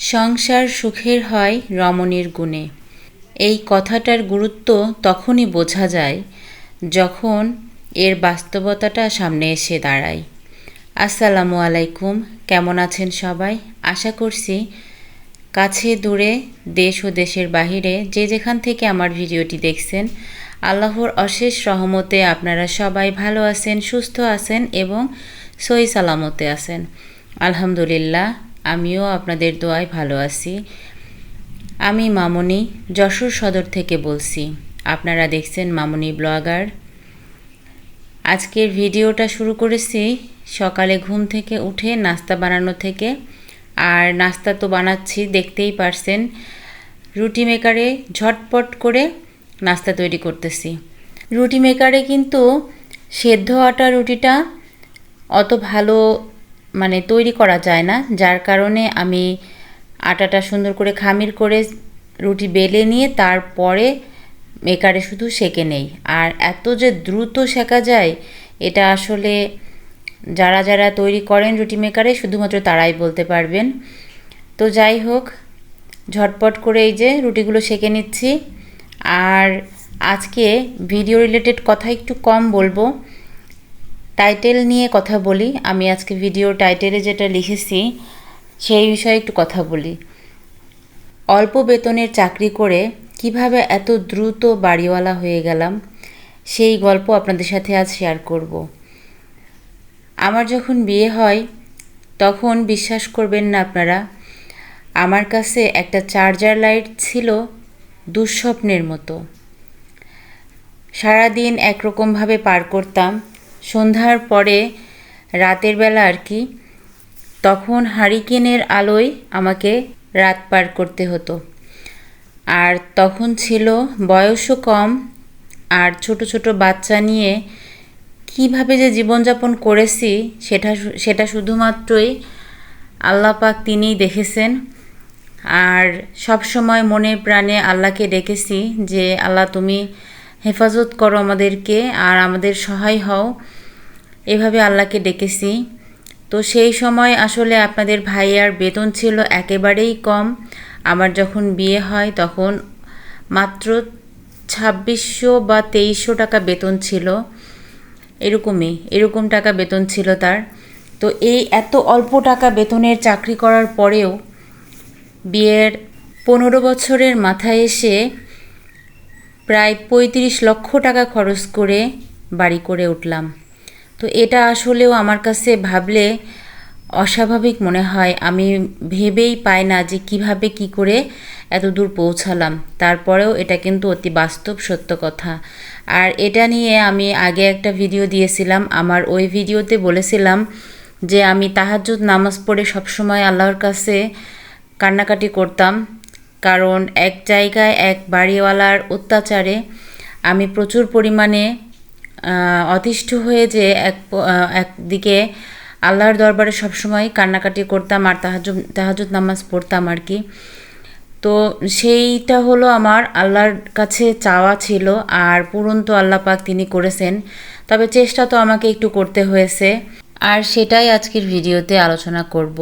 সংসার সুখের হয় রমণীর গুণে। এই কথাটার গুরুত্ব তখনই বোঝা যায় যখন এর বাস্তবতাটা সামনে এসে দাঁড়ায়। আসসালামু আলাইকুম, কেমন আছেন সবাই? আশা করছি কাছে দূরে, দেশ ও দেশের বাহিরে যে যেখান থেকে আমার ভিডিওটি দেখছেন, আল্লাহর অশেষ রহমতে আপনারা সবাই ভালো আছেন, সুস্থ আছেন এবং সই সালামতে আছেন। আলহামদুলিল্লাহ আমিও আপনাদের দোয়ায় ভালো আছি। আমি মামনি, যশোর সদর থেকে বলছি। আপনারা দেখছেন মামনি ব্লগার। আজকের ভিডিওটা শুরু করেছি সকালে ঘুম থেকে উঠে নাস্তা বানানো থেকে। আর নাস্তা তো বানাচ্ছি, দেখতেই পারছেন। রুটি মেকারে ঝটপট করে নাস্তা তৈরি করতেছি। রুটি মেকারে কিন্তু সেদ্ধ আটা রুটিটা অত ভালো মানে তৈরি করা যায় না। যার কারণে আমি আটাটা সুন্দর করে খামির করে রুটি বেলে নিয়ে তারপরে মেকারে শুধু সেকে নেই। আর এত যে দ্রুত শেখা যায়, এটা আসলে যারা যারা তৈরি করেন রুটি মেকারে, শুধুমাত্র তারাই বলতে পারবেন। তো যাই হোক, ঝটপট করে এই যে রুটিগুলো সেকে নিচ্ছি। আর আজকে ভিডিও রিলেটেড কথা একটু কম বলব। টাইটেল নিয়ে কথা বলি। আমি আজকে ভিডিও টাইটেলে যেটা লিখেছি, সেই বিষয়ে একটু কথা বলি। অল্প বেতনের চাকরি করে কীভাবে এত দ্রুত বাড়িওয়ালা হয়ে গেলাম, সেই গল্প আপনাদের সাথে আজ শেয়ার করব। আমার যখন বিয়ে হয়, তখন বিশ্বাস করবেন না আপনারা, আমার কাছে একটা চার্জার লাইট ছিল দুঃস্বপ্নের মতো। সারাদিন একরকমভাবে পার করতাম সন্ধ্যার পরে রাতের বেলা আর কি, তখন হারিকেনের আলোয় আমাকে রাত পার করতে হতো। আর তখন ছিল বয়সও কম, আর ছোট ছোট বাচ্চা নিয়ে কীভাবে যে জীবনযাপন করেছি সেটা সেটা শুধুমাত্রই আল্লাহ পাক তিনিই দেখেছেন। আর সব সময় মনে প্রাণে আল্লাহকে ডেকেছি যে, আল্লাহ তুমি হেফাজত করো আমাদেরকে আর আমাদের সহায় হও। এভাবে আল্লাহকে ডেকেছি। তো সেই সময় আসলে আপনাদের ভাইয়ার বেতন ছিল একেবারেই কম। আমার যখন বিয়ে হয় তখন মাত্র ছাব্বিশশো বা তেইশশো টাকা বেতন ছিল। এরকমই, এরকম টাকা বেতন ছিল তার। তো এই এত অল্প টাকা বেতনের চাকরি করার পরেও বিয়ের পনেরো বছরের মাথায় এসে প্রায় পঁয়ত্রিশ লক্ষ টাকা খরচ করে বাড়ি করে উঠলাম। তো এটা আসলেও আমার কাছে ভাবলে অস্বাভাবিক মনে হয়। আমি ভেবেই পাই না যে কীভাবে কি করে এত দূর পৌঁছালাম। তারপরেও এটা কিন্তু অতি বাস্তব সত্য কথা। আর এটা নিয়ে আমি আগে একটা ভিডিও দিয়েছিলাম। আমার ওই ভিডিওতে বলেছিলাম যে আমি তাহাজুদ নামাজ পড়ে সবসময় আল্লাহর কাছে কান্নাকাটি করতাম। কারণ এক জায়গায় এক বাড়িওয়ালার অত্যাচারে আমি প্রচুর পরিমাণে অতিষ্ঠ হয়ে যে এক একদিকে আল্লাহর দরবারে সবসময় কান্নাকাটি করতাম আর তাহাজ তাহাজুদ নামাজ পড়তাম আর কি। তো সেইটা হলো আমার আল্লাহর কাছে চাওয়া ছিল আর পূরণ তো পাক তিনি করেছেন। তবে চেষ্টা তো আমাকে একটু করতে হয়েছে। আর সেটাই আজকের ভিডিওতে আলোচনা করব।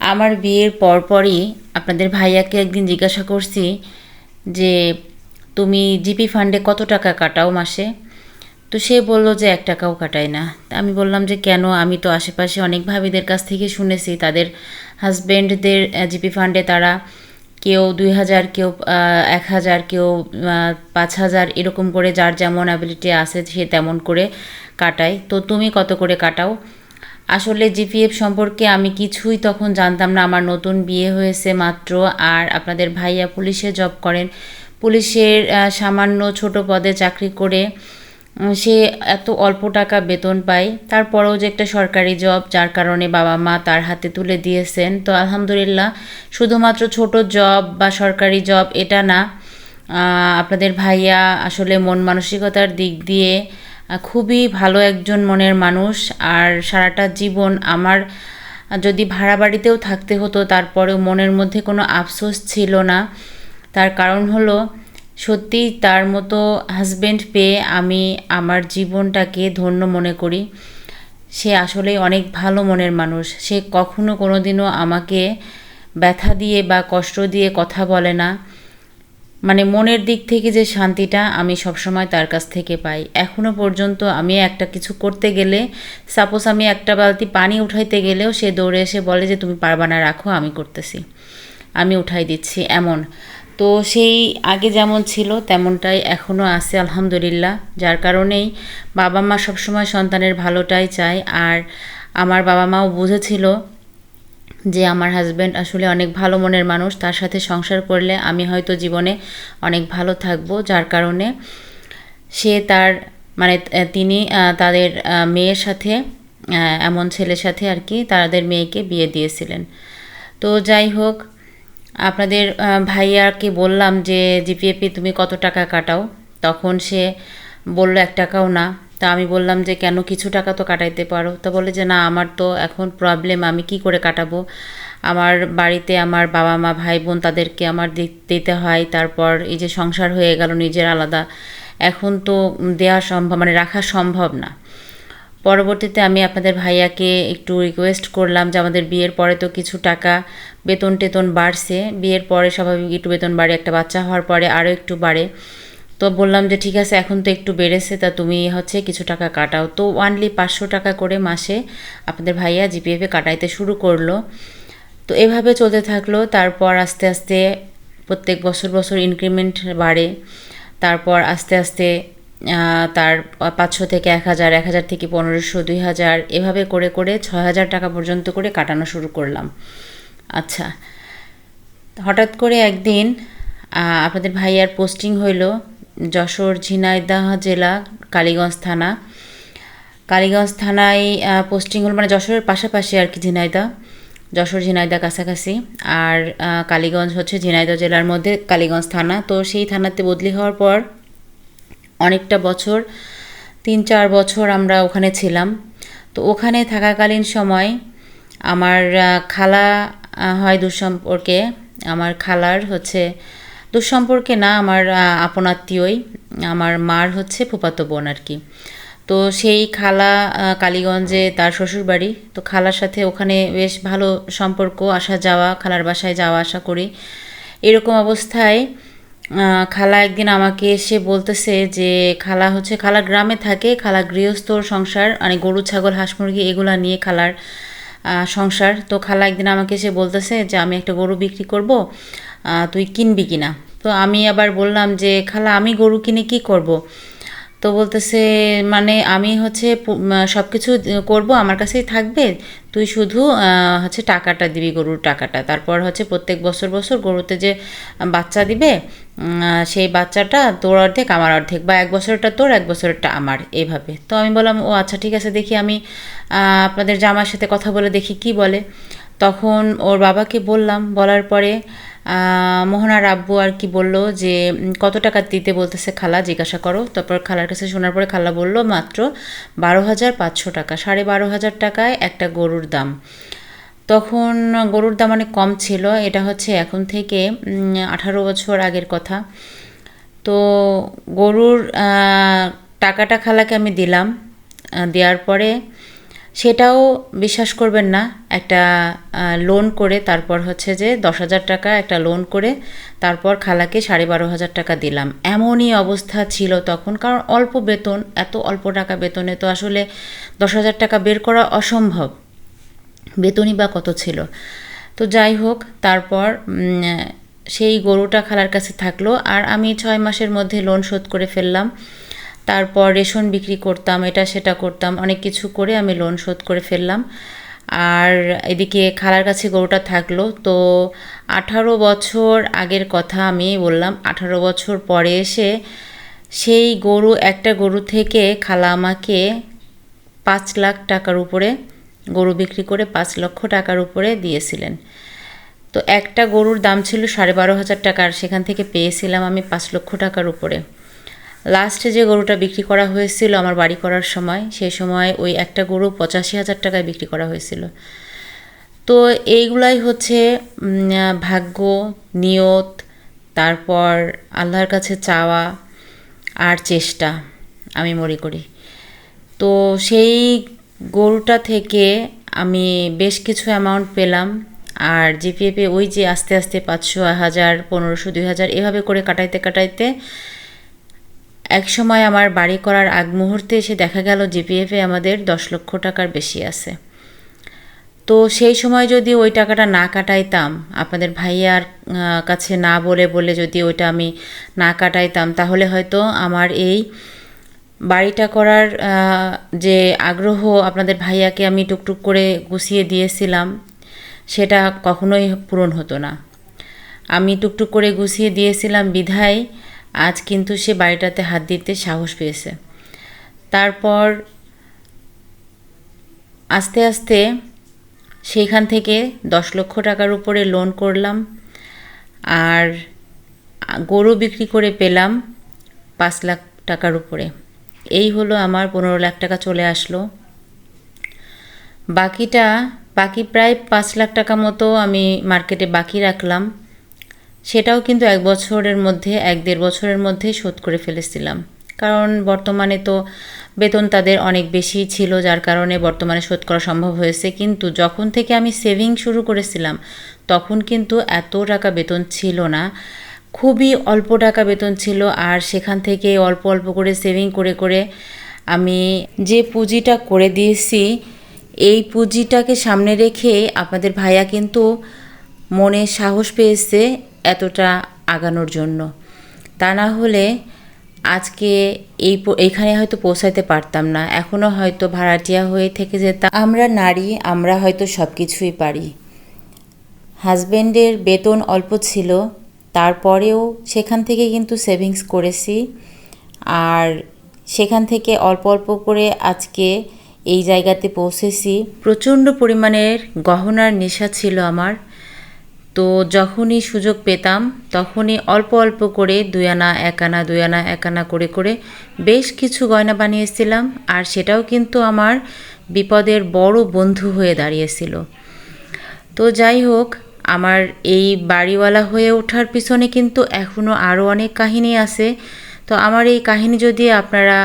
আমার বিয়ের পরপরই আপনাদের ভাইয়াকে একদিন জিজ্ঞাসা করছি যে, তুমি জিপি ফান্ডে কত টাকা কাটাও মাসে? তো সে বলল যে, এক টাকাও কাটায় না। আমি বললাম যে, কেন? আমি তো আশেপাশে অনেক ভাবিদের কাছ থেকে শুনেছি, তাদের হাজব্যান্ডদের জিপি ফান্ডে তারা কেউ দুই হাজার, কেউ এক হাজার, কেউ পাঁচ হাজার, এরকম করে যার যেমন অ্যাবিলিটি আছে সে তেমন করে কাটায়। তো তুমি কত করে কাটাও? আসলে জিপিএফ সম্পর্কে আমি কিছুই তখন জানতাম না। আমার নতুন বিয়ে হয়েছে মাত্র আর আপনাদের ভাইয়া পুলিশে জব করেন। পুলিশের সামান্য ছোট পদে চাকরি করে সে এত অল্প টাকা বেতন পায়। তারপরেও যে একটা সরকারি জব যার কারণে বাবা মা তার হাতে তুলে দিয়েছেন। তো আলহামদুলিল্লাহ, শুধুমাত্র ছোট জব বা সরকারি জব এটা না। আপনাদের ভাইয়া আসলে মন মানসিকতার দিক দিয়ে খুবই ভালো একজন মনের মানুষ। আর সারাটা জীবন আমার, যদি ভাড়া বাড়িতেও থাকতে হতো, তারপরেও মনের মধ্যে কোনো আফসোস ছিল না। তার কারণ হলো, সত্যিই তার মতো হাজব্যান্ড পেয়ে আমি আমার জীবনটাকে ধন্য মনে করি। সে আসলে অনেক ভালো মনের মানুষ। সে কখনো কোনো দিনও আমাকে ব্যথা দিয়ে বা কষ্ট দিয়ে কথা বলে না। মানে মনের দিক থেকে যে শান্তিটা আমি সবসময় তার কাছ থেকে পাই। এখনও পর্যন্ত আমি একটা কিছু করতে গেলে সাপোজ আমি একটা বালতি পানি উঠাইতে গেলেও সে দৌড়ে এসে বলে যে, তুমি পারবা না, রাখো, আমি করতেছি। আমি উঠাই দিচ্ছি। এমন। তো সেই আগে যেমন ছিল, তেমনটাই এখনও আছে, আলহামদুলিল্লাহ। যার কারণেই বাবা মা সবসময় সন্তানের ভালোটাই চায়। আর আমার বাবা মাও বুঝেছিল যে আমার হাজব্যান্ড আসলে অনেক ভালো মনের মানুষ, তার সাথে সংসার করলে আমি হয়তো জীবনে অনেক ভালো থাকব। যার কারণে সে তার মানে তিনি তাদের মেয়ের সাথে এমন ছেলের সাথে আর কি তাদের মেয়েকে বিয়ে দিয়েছিলেন। তো যাই হোক, আপনাদের ভাইয়াকে বললাম যে জিপিএপি তুমি কত টাকা কাটাও? তখন সে বলল, এক টাকাও না। তা আমি বললাম যে, কেন কিছু টাকা তো কাটাইতে পারো? তো বলে যে, না, আমার তো এখন প্রবলেম আমি কি করে কাটাবো? আমার বাড়িতে আমার বাবা মা, ভাই বোন তাদেরকে আমার দিতে হয়। তারপর এই যে সংসার হয়ে গেল নিজের আলাদা। এখন তো দেওয়া সম্ভব মানে রাখা সম্ভব না। পরবর্তীতে আমি আপনাদের ভাইয়াকে একটু রিকোয়েস্ট করলাম যে, আমাদের বিয়ের পরে তো কিছু টাকা বেতন টেতন বাড়ছে। বিয়ের পরে স্বাভাবিক একটু বেতন বাড়ে, একটা বাচ্চা হওয়ার পরে আরও একটু বাড়ে। তো বললাম যে, ঠিক আছে, এখন তো একটু বেড়েছে, তা তুমি হচ্ছে কিছু টাকা কাটাও। তো ওয়ানলি পাঁচশো টাকা করে মাসে আপনাদের ভাইয়া জিপিএফে কাটাইতে শুরু করল। তো এভাবে চলতে থাকল। তারপর আস্তে আস্তে প্রত্যেক বছর বছর ইনক্রিমেন্ট বাড়ে। তারপর আস্তে আস্তে তার পাঁচশো থেকে এক হাজার এক হাজার থেকে পনেরোশো, দুই হাজার এভাবে করে করে ছয় হাজার টাকা পর্যন্ত করে কাটানো শুরু করলাম। আচ্ছা হঠাৎ করে একদিন আপনাদের ভাইয়ার পোস্টিং হইল। যশোর ঝিনাইদহ জেলা, কালীগঞ্জ থানা। কালীগঞ্জ থানায় পোস্টিং হল মানে যশোরের পাশাপাশি আর কি ঝিনাইদহ। যশোর ঝিনাইদা কাছাকাছি। আর কালীগঞ্জ হচ্ছে ঝিনাইদহ জেলার মধ্যে কালীগঞ্জ থানা। তো সেই থানাতে বদলি হওয়ার পর অনেকটা বছর, তিন চার বছর আমরা ওখানে ছিলাম। তো ওখানে থাকাকালীন সময় আমার খালা হয় দুঃসম্পর্কে। আমার খালার হচ্ছে দুঃসম্পর্কে না আমার আপন আত্মীয়ই, আমার মার হচ্ছে ফুপাতো বোন আর কি। তো সেই খালা কালীগঞ্জে তার শ্বশুর বাড়ি তো খালার সাথে ওখানে বেশ ভালো সম্পর্ক, আসা যাওয়া, খালার বাসায় যাওয়া আসা করি। এরকম অবস্থায় খালা একদিন আমাকে এসে বলতেছে যে, খালা হচ্ছে, খালা গ্রামে থাকে, খালা গৃহস্থর সংসার মানে গরু, ছাগল, হাঁস, মুরগি, এগুলা নিয়ে খালার সংসার। তো খালা একদিন আমাকে এসে বলতেছে যে, আমি একটা গরু বিক্রি করব তুই কিনবি কিনা? তো আমি আবার বললাম যে, খালা, আমি গরু কিনে কি করব। তো বলতেছে মানে আমি হচ্ছে সব কিছু করব, আমার কাছেই থাকবে। তুই শুধু হচ্ছে টাকাটা দিবি, গরুর টাকাটা। তারপর হচ্ছে প্রত্যেক বছর বছর গরুতে যে বাচ্চা দিবে সেই বাচ্চাটা তোর অর্ধেক, আমার অর্ধেক, বা এক বছরটা তোর, এক বছরটা আমার। এইভাবে তো আমি বললাম, ও আচ্ছা ঠিক আছে, দেখি আমি আপনাদের জামার সাথে কথা বলে দেখি কি বলে। তখন ওর বাবাকে বললাম, বলার পরে মোহনার আব্বু আর কি বলল যে কত টাকা দিতে বলতেছে খালা, জিজ্ঞাসা করো। তারপর খালার কাছে শোনার পরে খালা বলল, মাত্র বারো হাজার পাঁচশো টাকা। সাড়ে বারো হাজার টাকায় একটা গরুর দাম। তখন গরুর দাম অনেক কম ছিল, এটা হচ্ছে এখন থেকে আঠারো বছর আগের কথা। তো গরুর টাকাটা খালাকে আমি দিলাম দেওয়ার পরে সেটাও বিশ্বাস করবেন না। একটা লোন করে তারপর হচ্ছে যে দশ হাজার টাকা একটা লোন করে তারপর খালাকে সাড়ে বারো হাজার টাকা দিলাম। এমনই অবস্থা ছিল তখন। কারণ অল্প বেতন, এত অল্প টাকা বেতনে তো আসলে দশ হাজার টাকা বের করা অসম্ভব। বেতনই বা কত ছিল? তো যাই হোক, তারপর সেই গরুটা খালার কাছে থাকল। আর আমি ছয় মাসের মধ্যে লোন শোধ করে ফেললাম। তারপর রেশন বিক্রি করতাম, এটা সেটা করতাম, অনেক কিছু করে আমি লোন শোধ করে ফেললাম। আর এদিকে খালার কাছে গরুটা থাকল, তো আঠারো বছর আগের কথা আমি বললাম, আঠারো বছর পরে এসে সেই গরু, একটা গরু থেকে খালা আমাকে পাঁচ লাখ টাকার উপরে, গরু বিক্রি করে পাঁচ লক্ষ টাকার উপরে দিয়েছিলেন। তো একটা গরুর দাম ছিল সাড়ে বারো হাজার টাকার সেখান থেকে পেয়েছিলাম আমি পাঁচ লক্ষ টাকার উপরে। লাস্টে যে গরুটা বিক্রি করা হয়েছিল আমার বাড়ি করার সময় সেই সময় ওই একটা গরু পঁচাশি হাজার টাকায় বিক্রি করা হয়েছিল। তো এইগুলাই হচ্ছে ভাগ্য, নিয়ত, তারপর আল্লাহর কাছে চাওয়া আর চেষ্টা, আমি মনে করি। তো সেই গরুটা থেকে আমি বেশ কিছু অ্যামাউন্ট পেলাম, আর জিপিএফে ওই যে আস্তে আস্তে পাঁচশো, হাজার, পনেরোশো, দুই হাজার এভাবে করে কাটাইতে কাটাইতে এক সময় আমার বাড়ি করার আগ মুহূর্তে এসে দেখা গেল জিপিএফে আমাদের দশ লক্ষ টাকার বেশি আছে। তো সেই সময় যদি ওই টাকাটা না কাটাইতাম, আপনাদের ভাইয়ার কাছে না বলে বলে যদি ওইটা আমি না কাটাইতাম, তাহলে হয়তো আমার এই বাড়িটা করার যে আগ্রহ আপনাদের ভাইয়াকে আমি টুকটুক করে গুছিয়ে দিয়েছিলাম, সেটা কখনোই পূরণ হতো না। আমি টুকটুক করে গুছিয়ে দিয়েছিলাম বিধায় আজ কিন্তু সে বাড়িটাতে হাত দিতে সাহস পেয়েছে। তারপর আস্তে আস্তে সেইখান থেকে দশ লক্ষ টাকার উপরে লোন করলাম আর গরু বিক্রি করে পেলাম পাঁচ লাখ টাকার উপরে। এই হলো আমার পনেরো লাখ টাকা চলে আসলো। বাকিটা, বাকি প্রায় পাঁচ লাখ টাকা মতো আমি মার্কেটে বাকি রাখলাম। সেটাও কিন্তু এক বছরের মধ্যে, এক দেড় বছরের মধ্যে শোধ করে ফেলেছিলাম। কারণ বর্তমানে তো বেতন তাদের অনেক বেশি ছিল, যার কারণে বর্তমানে শোধ করা সম্ভব হয়েছে। কিন্তু যখন থেকে আমি সেভিং শুরু করেছিলাম, তখন কিন্তু এত টাকা বেতন ছিল না। খুবই অল্প টাকা বেতন ছিল আর সেখান থেকে অল্প অল্প করে সেভিং করে করে আমি যে পুঁজিটা করে দিয়েছি, এই পুঁজিটাকে সামনে রেখে আপনাদের ভাইয়া কিন্তু মনে সাহস পেয়েছে এতটা আগানোর জন্য। তা না হলে আজকে এই এইখানে হয়তো পৌঁছাতে পারতাম না। এখনও হয়তো ভাড়াটিয়া হয়ে থেকে যেতাম। আমরা নারী, আমরা হয়তো সব কিছুই পারি। হাজব্যান্ডের বেতন অল্প ছিল, তারপরেও সেখান থেকে কিন্তু সেভিংস করেছি। আর সেখান থেকে অল্প অল্প করে আজকে এই জায়গাতে পৌঁছেছি। প্রচণ্ড পরিমাণের গহনার নেশা ছিল আমার। তো যখনই সুযোগ পেতাম, তখনই অল্প অল্প করে দুই আনা, এক আনা, দুই আনা, এক আনা করে করে বেশ কিছু গয়না বানিয়েছিলাম। আর সেটাও কিন্তু আমার বিপদের বড় বন্ধু হয়ে দাঁড়িয়েছিল। তো যাই হোক, আমার এই বাড়িওয়ালা হয়ে ওঠার পিছনে কিন্তু এখনও আরও অনেক কাহিনী আছে। তো আমার এই কাহিনী যদি আপনারা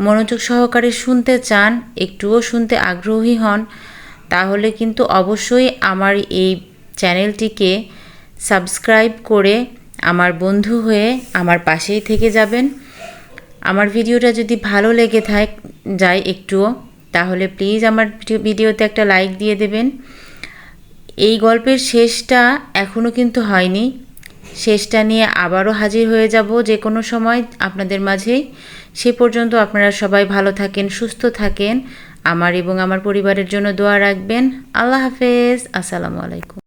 মনোযোগ সহকারে শুনতে চান, একটুও শুনতে আগ্রহী হন, তাহলে কিন্তু অবশ্যই আমার এই চ্যানেলটিকে সাবস্ক্রাইব করে আমার বন্ধু হয়ে আমার পাশেই থেকে যাবেন। আমার ভিডিওটা যদি ভালো লেগে থাক, যায় একটুও, তাহলে প্লিজ আমার ভিডিওতে একটা লাইক দিয়ে দেবেন। এই গল্পের শেষটা এখনও কিন্তু হয়নি। শেষটা নিয়ে আবারও হাজির হয়ে যাব যে কোনো সময় আপনাদের মাঝেই সে পর্যন্ত আপনারা সবাই ভালো থাকেন, সুস্থ থাকেন। আমার এবং আমার পরিবারের জন্য দোয়া রাখবেন। আল্লাহ হাফেজ। আসসালামু আলাইকুম।